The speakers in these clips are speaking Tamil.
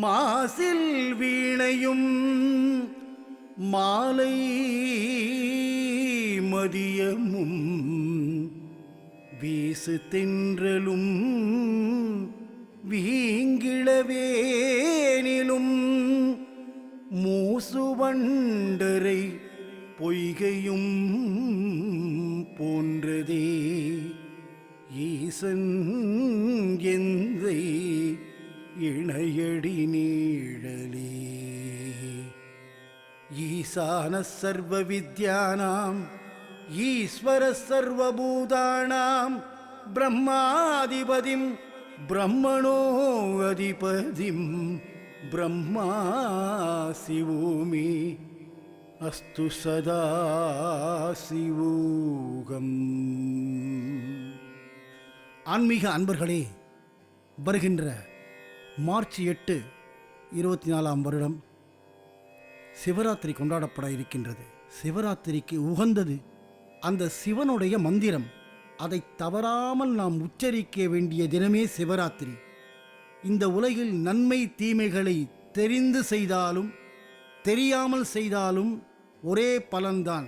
மாசில் வீணையும் மாலை மதியமும் வீசு தென்றலும் வீங்கிழவேனிலும் மூசுவண்டரை பொய்கையும் போன்றதே. ஈசன் எந்தை இணையடி நீழலே. ஈசான சர்வ வித்யானாம் ஈஸ்வர சர்வபூதானாம் பிரம்மாதிபதிம் பிரம்மணோ அதிபதிம் பிரம்மா சிவோமி அஸ்து சதா சிவோகம். ஆன்மீக அன்பர்களே வருகின்ற மார்ச் எட்டு இருபத்தி நாலாம் வருடம் சிவராத்திரி கொண்டாடப்பட இருக்கின்றது. சிவராத்திரிக்கு உகந்தது அந்த சிவனுடைய மந்திரம். அதை தவறாமல் நாம் உச்சரிக்க வேண்டிய தினமே சிவராத்திரி. இந்த உலகில் நன்மை தீமைகளை தெரிந்து செய்தாலும் தெரியாமல் செய்தாலும் ஒரே பலன்தான்.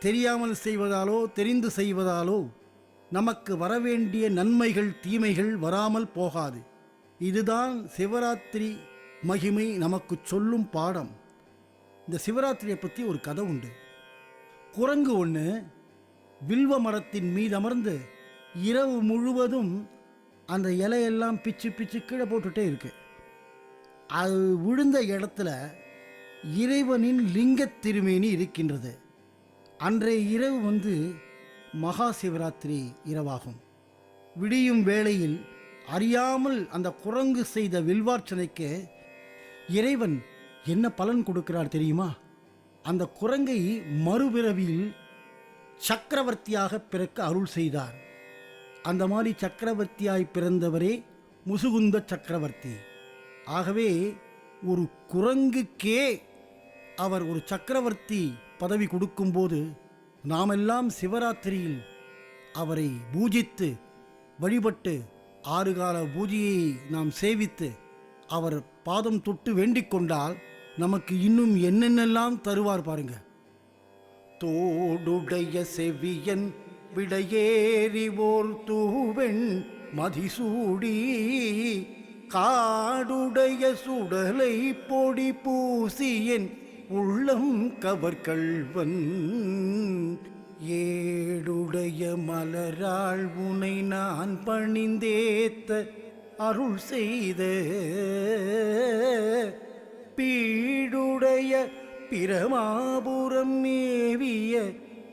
தெரியாமல் செய்வதாலோ தெரிந்து செய்வதாலோ நமக்கு வரவேண்டிய நன்மைகள் தீமைகள் வராமல் போகாது. இதுதான் சிவராத்திரி மகிமை நமக்கு சொல்லும் பாடம். இந்த சிவராத்திரியை பற்றி ஒரு கதை உண்டு. குரங்கு ஒன்று வில்வ மரத்தின் மீது அமர்ந்து இரவு முழுவதும் அந்த இலையெல்லாம் பிச்சு பிச்சு கீழே போட்டுட்டே இருக்கு. அது விழுந்த இடத்துல இறைவனின் லிங்கத் திருமேனி இருக்கின்றது. அன்றைய இரவு வந்து மகா சிவராத்திரி இரவாகும். விடியும் வேளையில் அறியாமல் அந்த குரங்கு செய்த வில்வார்ச்சனைக்கு இறைவன் என்ன பலன் கொடுக்கிறார் தெரியுமா? அந்த குரங்கை மறுபிறவியில் சக்கரவர்த்தியாக பிறக்க அருள் செய்தார். அந்த மாதிரி சக்கரவர்த்தியாய் பிறந்தவரே முசுகுந்த சக்கரவர்த்தி. ஆகவே ஒரு குரங்குக்கே அவர் ஒரு சக்கரவர்த்தி பதவி கொடுக்கும்போது நாமெல்லாம் சிவராத்திரியில் அவரை பூஜித்து வழிபட்டு ஆறு கால பூஜையை நாம் சேவித்து அவர் பாதம் தொட்டு வேண்டிக் கொண்டால் நமக்கு இன்னும் என்னென்னெல்லாம் தருவார் பாருங்க. தோடுடைய செவியன் விடையேறி ஓர் தூவெண் மதிசூடி காடுடைய சுடலை பொடி பூசியன் உள்ளம் கவர்கள்வன் ஏடுடைய மலரால் உனை நான் பணிந்தேத்த அருள் செய்த பீடுடைய பிரமாபுரம் மேவிய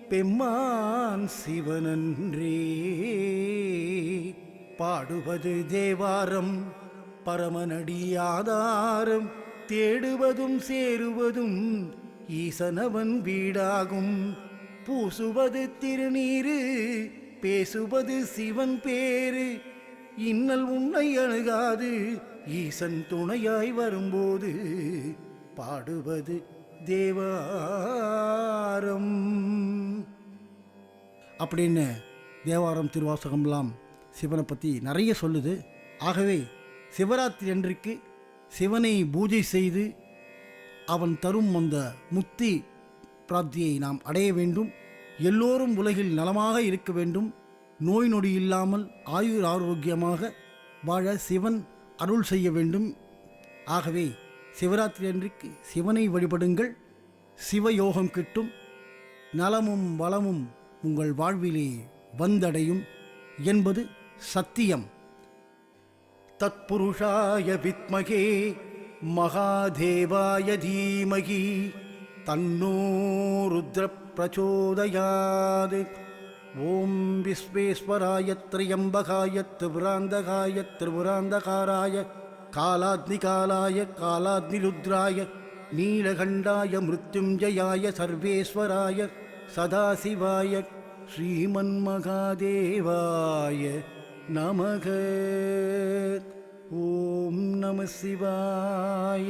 பெம்மான் சிவனன்றே. பாடுவது தேவாரம் பரமனடி தேடுவதும் சேருவதும் ஈசனவன் வீடாகும். பூசுவது திருநீரு பேசுவது சிவன் பேரு. இன்னல் உன்னை அணுகாது ஈசன் துணையாய் வரும்போது பாடுவது தேவாரம். அப்படின்னு தேவாரம் திருவாசகம்லாம் சிவனை பற்றி நிறைய சொல்லுது. ஆகவே சிவராத்திரி அன்றைக்கு சிவனை பூஜை செய்து அவன் தரும் அந்த முத்தி பிராப்தியை நாம் அடைய வேண்டும். எல்லோரும் உலகில் நலமாக இருக்க வேண்டும். நோய் நொடி இல்லாமல் ஆயுர் ஆரோக்கியமாக வாழ சிவன் அருள் செய்ய வேண்டும். ஆகவே சிவராத்திரி அன்றைக்கு சிவனை வழிபடுங்கள். சிவயோகம் கிட்டும். நலமும் வளமும் உங்கள் வாழ்விலே வந்தடையும் என்பது சத்தியம். தத்புருஷாய வித்மகே மகாதேவாய தீமகி. தன்னோ ருத்ர பிரச்சோதயாது ஓம் விஸ்வேஸ்வராய திரியம்பகாய திரிபுராந்தகாய திரிபுராந்தகாராய காலாத்னிகாலாய காலாத்னிருத்ராய நீலகண்டாய மிருத்யுஞ்சயாய சர்வேஸ்வராய சதாசிவாய ஸ்ரீமன்மகாதேவாய நமக ஓம் நம சிவாய